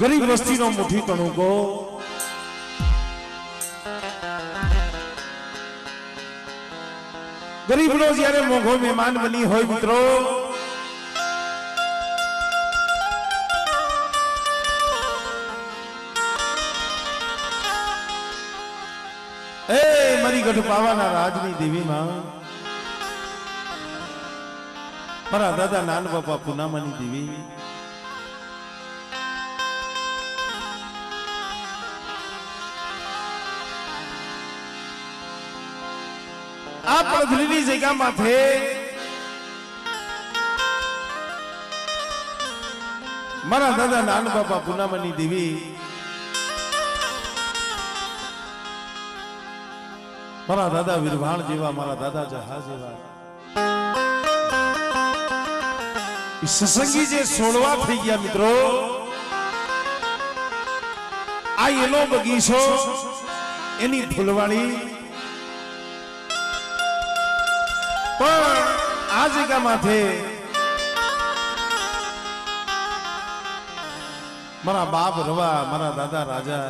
ગરીબ વસ્તીનો મુઠ્ઠી કણુકો ગરીબનો જ્યારે મોઘો મહેમાન બની હોય મિત્રો એ મારી ગઢ પાવાના રાજની દેવીમાં મારા દાદા નાન બાપા પૂનામાની દેવી આ પડધરીની જગ્યા માથે મારા દાદા નાન બાપા પૂનામાની દેવી મારા દાદા વિરભાણ જેવા મારા દાદા જહા જેવા ઈ સત્સંગી જે સોળવા થઈ ગયા મિત્રો આ એનો બગીચો એની ફૂલવાળી પણ આ જગ્યા મારા બાપ રવા, મારા દાદા રાજા,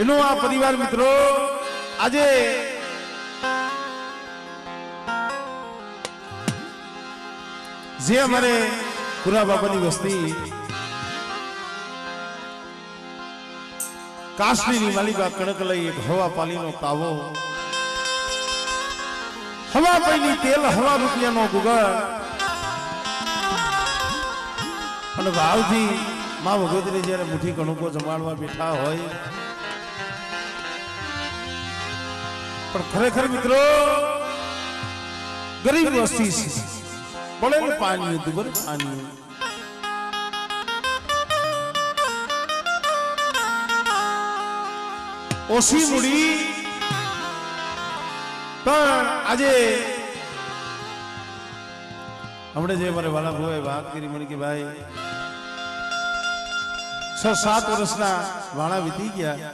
એનો આ પરિવાર મિત્રો આજે જે અમારે પુરા બાબાની વસ્તી કાશ્મીરી માલિકા કણક લઈ એક હવા પાલીનો કાવો હવા પૈની તેલ હવા રૂપિયાનો ગુગળ. અને ભાવથી મા ભગવતી જ્યારે મુઠ્ઠી કણુકો જમાડવા બેઠા હોય પણ ખરેખર મિત્રો ગરીબ વસ્તી છે. પડેલું પાણી દુબર પાણી. ઓછી મૂડી પણ આજે હમણાં જે મારે વાલા ભાઈ વાત કરી મને કે ભાઈ છ સાત વર્ષના વાળા વીતી ગયા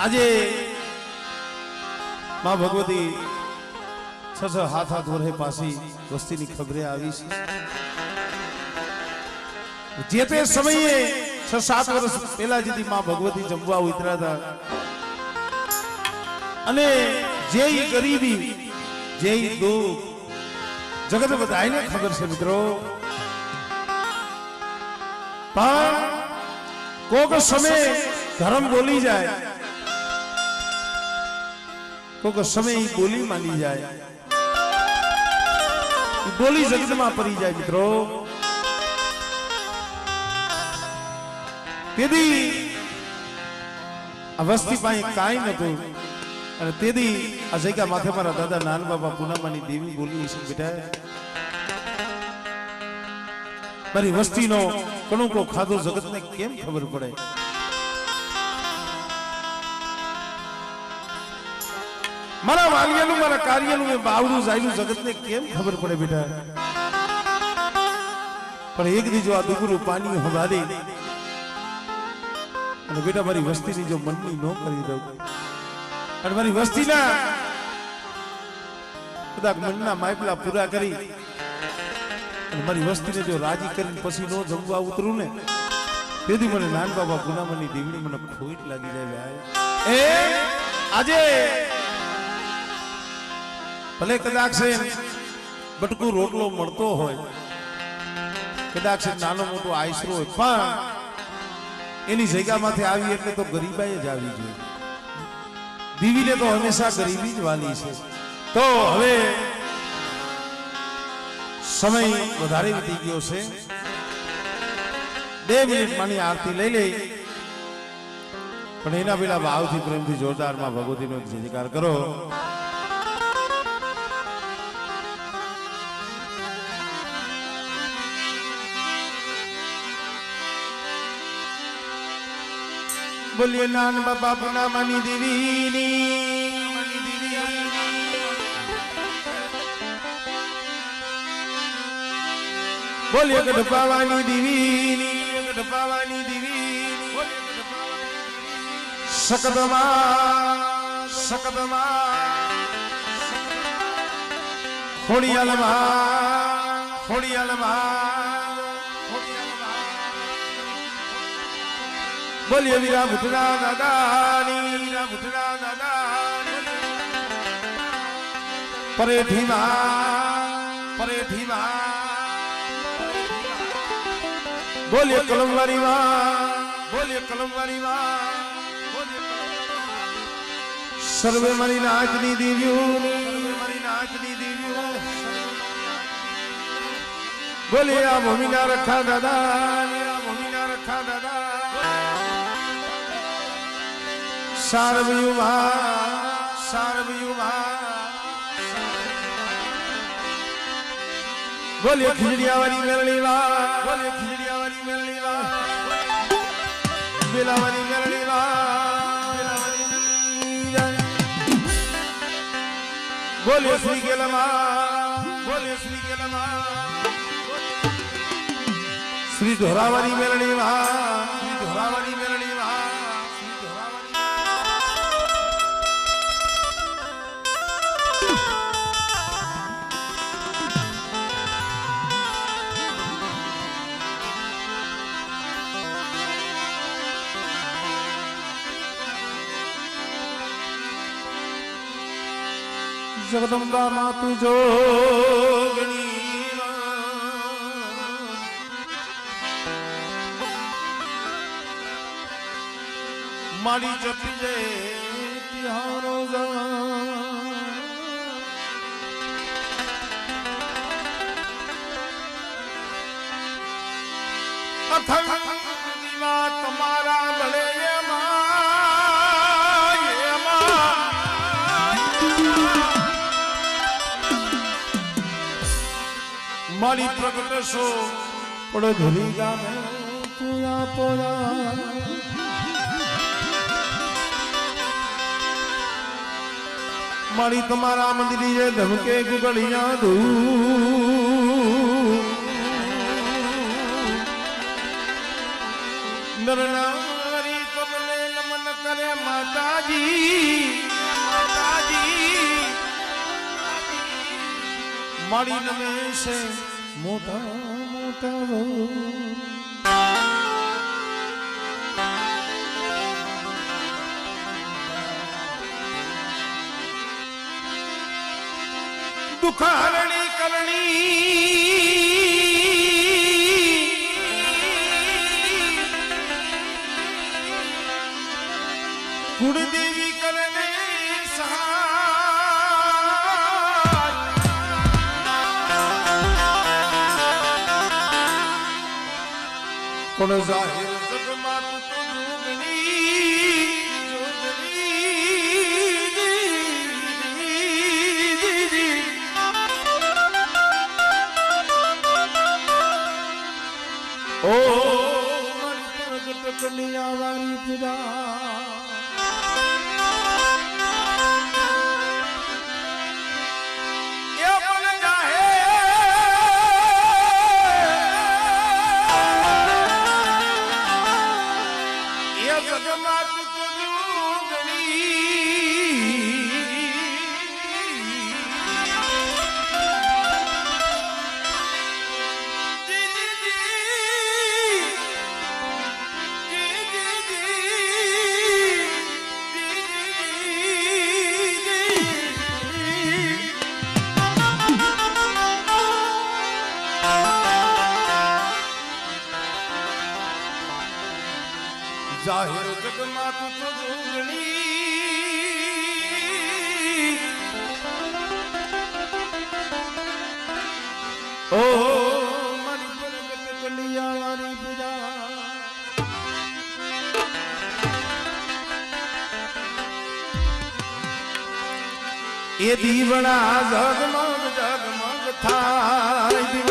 આજે માં ભગવતી છ છ હાથ હાથ વર્ષે પાછી વસ્તીની ખબરે આવી છે જે તે સમયે છ સાત વર્ષ પહેલા જેથી માં ભગવતી જમવા ઉતર્યા હતા અને જે ગરીબી જે દુઃખ, જગત બધાને ખબર છે મિત્રો. પણ કોક સમય ધર્મ બોલી જાય. કોક સમય બોલી માની જાય. બોલી જગતમાં પડી જાય મિત્રો. તેથી આ પાસે કાંઈ નતું અને તેથી આ જગ્યા માથે મારા દાદા નાન બાબા પૂનામાની દેવી બોલી છે બેટા. મારી વસ્તીનો કણુકો ખાધો જગતને કેમ ખબર પડે? મારા વાલિયાનું, મારા કાર્યનું મેં બાવડું જાયનું જગતને કેમ ખબર પડે બેટા? પણ એક દી જો આ દુગરું પાણી હવારી અને બેટા, મારી વસ્તીની જો મનની ન કરી દઉં. અને મારી વસ્તીના કદાચ મનના માયપલા પૂરા કરી અને મારી વસ્તીને જો રાજી કરીને પછી નો જમવા ઉતરું ને, તેથી મને નાન બાબા ગુનામની દીવડી મને ખોઈટ લાગી જાય એ, આજે ભલે કદાચ બટકું રોટલો મળતો હોય, કદાચ નાનો મોટો આઈસરો હોય, પણ એની જગ્યામાંથી આવી એટલે તો ગરીબાઈ જ આવી જોઈએ દીવીને તો હંમેશા ગરીબી જ વાલી છે. તો હવે સમય વધારે વીતી ગયો છે. બે મિનિટ માની આરતી લઈ લઈ. પણ એના પેલા ભાવથી પ્રેમથી જોરદારમાં ભગવતીનો એક જયકાર કરો. બોલીએ, નાન બાપા પુના માની દેવીની. દેવી બોલીએ ગઢપાવાની દેવીની ગઢપાવાની દેવીની. સકદમાં સકદમાં ખોડિયાલમાં ખોડિયાલમાં બોલીએ વીરા ભૂતના દાદાની વીરા ભૂતના દાદાની પરેઠીમાં પરેઠીમાં બોલીએ કલમવારીમાં બોલીએ કલમવારીમાં સર્વે મારી નાચની દીવ્યું મારી નાચની દીવ્યું બોલે આ ભૂમિના રખા દાદા આ ભૂમિના રખા દાદા सर्वयुवा सर्वयुवा। बोलिए खिचड़िया वाली मेलनी वा बोलिए खिचड़िया वाली मेलनी वा बेला वाली मेलनी वा बोलिए श्री गेलमा। बोलिए श्री गेलमा। श्री धोरावरी मेलनी वा श्री धोरावरी જગદંબા માતુ જોગણી મારી જપી જે તિહારો અથંગ મારી પ્રગટ સો પડે ધરી ગામે તુયા પોયા મારી તમારા મંદિરી ધમકે ગુગળિયા ધૂ નરનારી તમને નમન કરે માતાજી માતાજી મારી નમે છે મોટા મોટા. દુખારણી કરણી કુળદેવી પણ જાહેર જગમાં તું જોગણી, જોગણી. ઓ પ્રગટ કન્યાવાળી પૂજા પ્રગટ કલિયાવાળી પૂજા એ દીવડા જગમગ જગમગ થાય.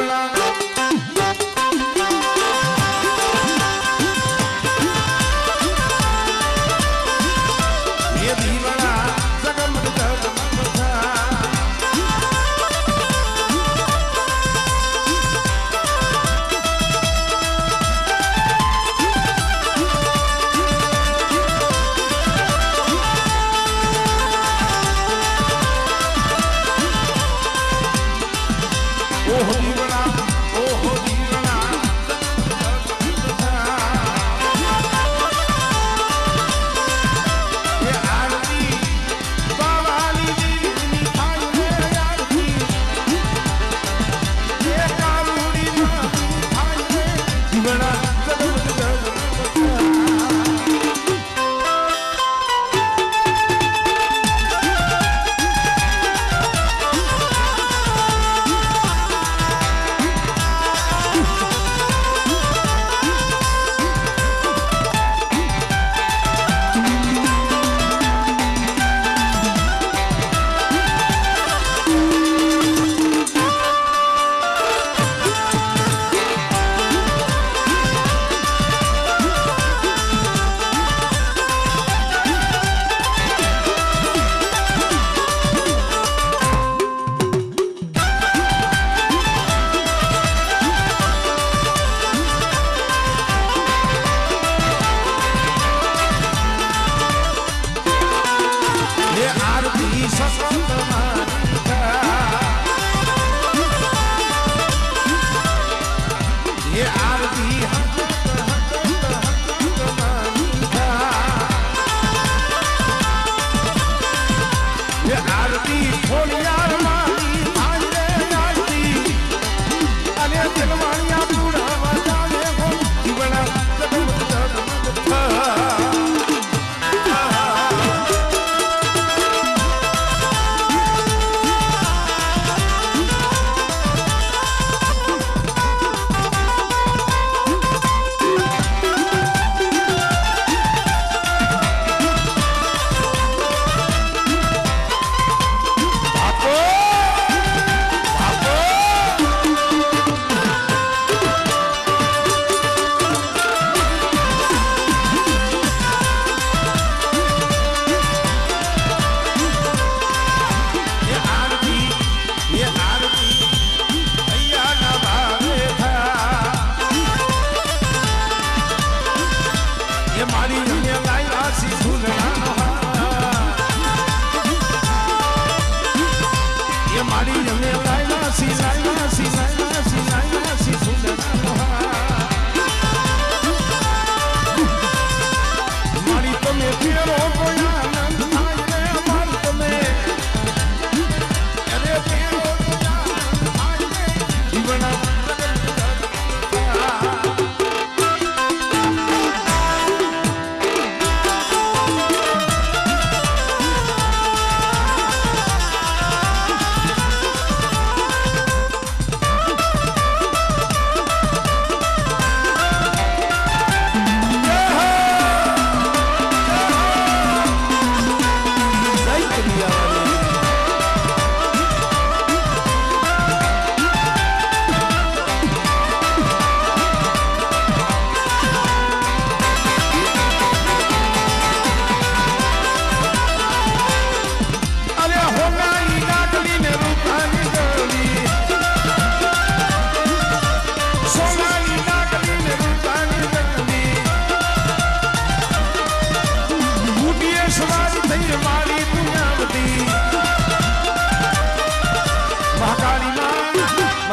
We were not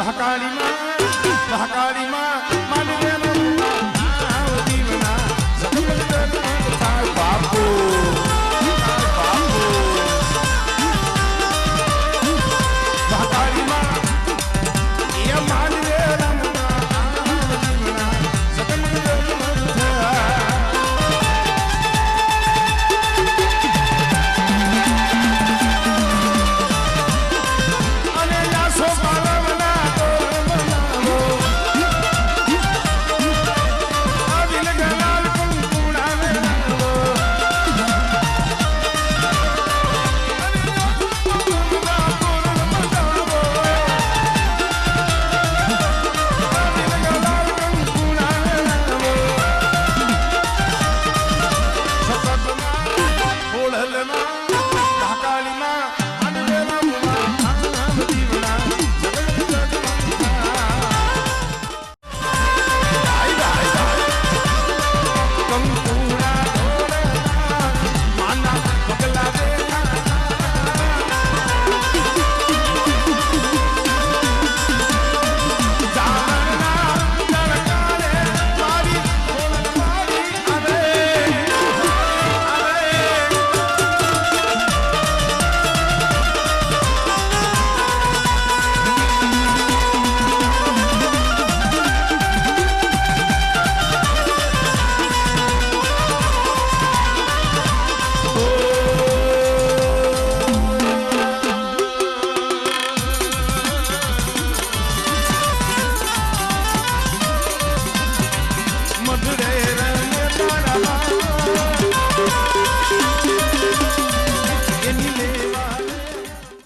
મહાકાળી માં.